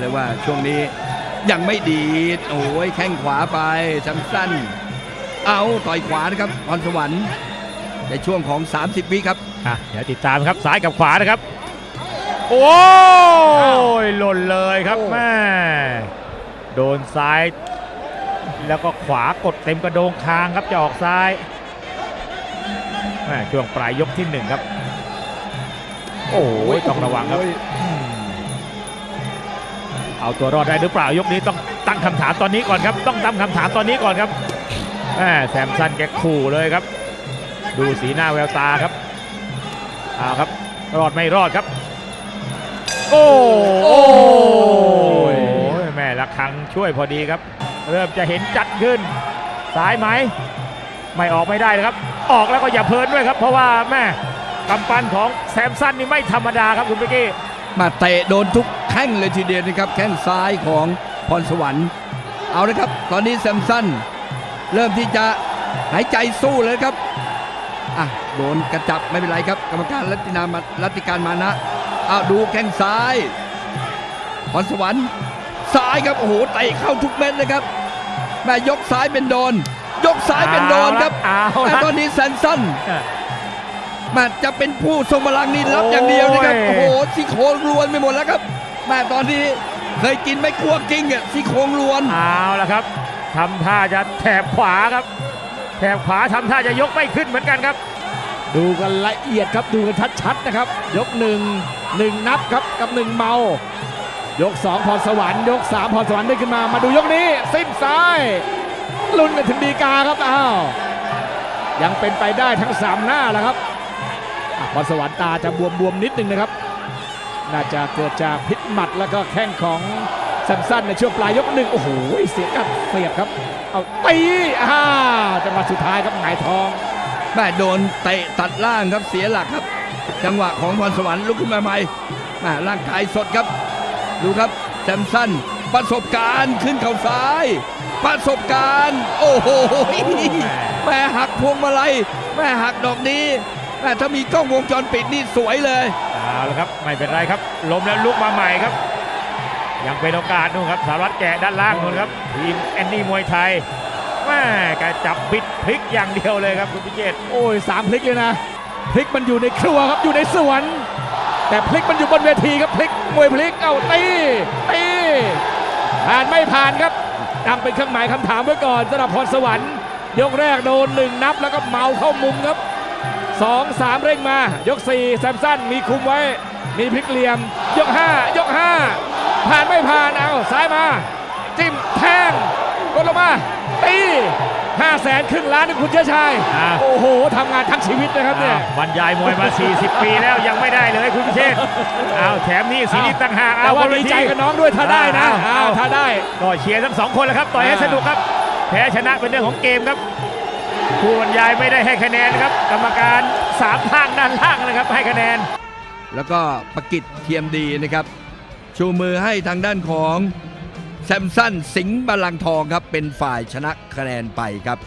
เรียกว่าช่วงนี้ยังไม่ดีดโอ้ยแข้งขวาไปจังสั้นเอาต่อยขวานะครับพรสวรรค์ในช่วงของ 30วิครับอะเดี๋ยวติดตามครับซ้ายกับขวานะครับ โอ้ยหล่นเลยครับแม่โดนซ้าย แล้วก็ขวากดเต็มกระโดงคางครับจะออกซ้ายแม่ช่วงปลายยกที่หนึ่งครับ โอ้ยต้องระวังครับอืม เอาตัวรอดได้หรือเปล่ายกนี้ต้องตั้งคำถามตอนนี้ก่อนครับ ต้องตั้งคำถามตอนนี้ก่อนครับแม่แซมสันแกขู่เลยครับ ดูสีหน้าแววตาครับเอาครับ รอดไม่รอดครับ โอ้โอ้ยแม่ละครังช่วยพอดีครับ เริ่มจะเห็นจัดขึ้นซ้ายไหม ไม่ออกไม่ได้นะครับ ออกแล้วก็อย่าเพลินด้วยครับ เพราะว่าแม่กำปั้นของแซมสันนี่ไม่ธรรมดาครับคุณเป๊กกี้มาเตะโดนทุกแข้งเลยทีเดียวนะครับแข้งซ้ายของพรสวรรค์ เอาละครับ ตอนนี้แซมสันเริ่มที่จะหายใจสู้เลยครับอะโดนกระจับไม่เป็นไรครับ กรรมการรัตินามารัติการมานะเอาดูแข้งซ้าย พรสวรรค์ซ้ายครับโอ้โหเตะเข้าทุกเม็ดเลยครับแม่ยกซ้ายเป็นโดน ยกซ้ายเป็นโดนครับเอาแต่ละตอนนี้แซมสันเออแม่จะเป็นผู้ทรงพลังนี่รับอย่างเดียวนะครับ โอ้โอ้ยโหซี่โครงรวนไปหมดแล้วครับ แม่ตอนนี้เคยกินไม่กลัวกิ้งอะซี่โครงรวนเอาละครับทำท่าจะแถบขวาครับ แถบขวาทำท่าจะยกไม่ขึ้นเหมือนกันครับ ดูกันละเอียดครับดูกันชัดๆนะครับ ยกหนึ่งหนึ่งนับครับกับหนึ่งเมายกสองพรสวรรค์ยกสามพรสวรรค์ได้ขึ้นมามาดูยกนี้สิ้นซ้ายลุ้นกันถึงดีกาครับอ้าวยังเป็นไปได้ทั้งสามหน้าแล้วครับอะพรสวรรค์ตาจะบวมๆนิดนึงนะครับ น่าจะเกิดจากพิษหมัดแล้วก็แข้งของแซมสันในช่วงปลายยกหนึ่งโอ้โหเสียกัดเสียบครับ เอาตีอ่าจังหวะสุดท้ายครับหงายท้องแม่โดนเตะตัดล่างครับเสียหลักครับ จังหวะของพรสวรรค์ลุกขึ้นมาใหม่แม่ร่างกายสดครับ ดูครับแซมสันประสบการณ์ขึ้นเข่าซ้าย ประสบการณ์ โอ้โหแม่หักพวงมาลัยแม่หักดอกนี้แม่ ถ้ามีกล้องวงจรปิดนี่สวยเลยเอาละครับไม่เป็นไรครับล้มแล้วลุกมาใหม่ครับ ยังเป็นโอกาสนู่นครับสารวัตรแกะด้านล่างนู่นครับทีมแอนนี่มวยไทยแม่กระจับบิดพลิกอย่างเดียวเลยครับคุณพิเชษฐ์โอ้ยสามพลิกเลยนะพลิกมันอยู่ในครัวครับอยู่ในสวนแต่พลิกมันอยู่บนเวทีครับพลิกมวยพลิกเอาตีตีผ่านไม่ผ่านครับตั้งเป็นเครื่องหมายคำถามไว้ก่อนสำหรับพรสวรรค์ยกแรกโดนหนึ่งนับแล้วก็เมาเข้ามุมครับ สองสามเร่งมา ยกสี่แซมสันมีคุมไว้ มีพลิกเหลี่ยม ยกห้ายกห้าผ่านไม่ผ่านเอาซ้ายมา จิ้มแทงกดลงมา ตีห้าแสนครึ่งล้านนี่คุณเชื้อชาย อ่า โอ้โหทำงานทั้งชีวิตนะครับเนี่ยบรรยายมวยมา 40 ปีแล้วยังไม่ได้เลยคุณพิเชษฐ์เอาแถมนี่สีนี้ต่างหากแต่เอาว่าบนเวดีที ใจกับน้องด้วยถ้าได้นะเอาอ้าวเอาถ้าได้ ก็เชียร์ทั้งสองคนแหละครับ ต่อยให้อ่าสนุกครับ แพ้ชนะเป็นเรื่องของเกมครับ ผู้บรรยายไม่ได้ให้คะแนนนะครับ กรรมการสามข้างด้านล่างนะครับให้คะแนน แล้วก็ประกิจเทียมดีนะครับ ชูมือให้ทางด้านของแซมสันสิงห์บาลังทองครับ เป็นฝ่ายชนะคะแนนไปครับ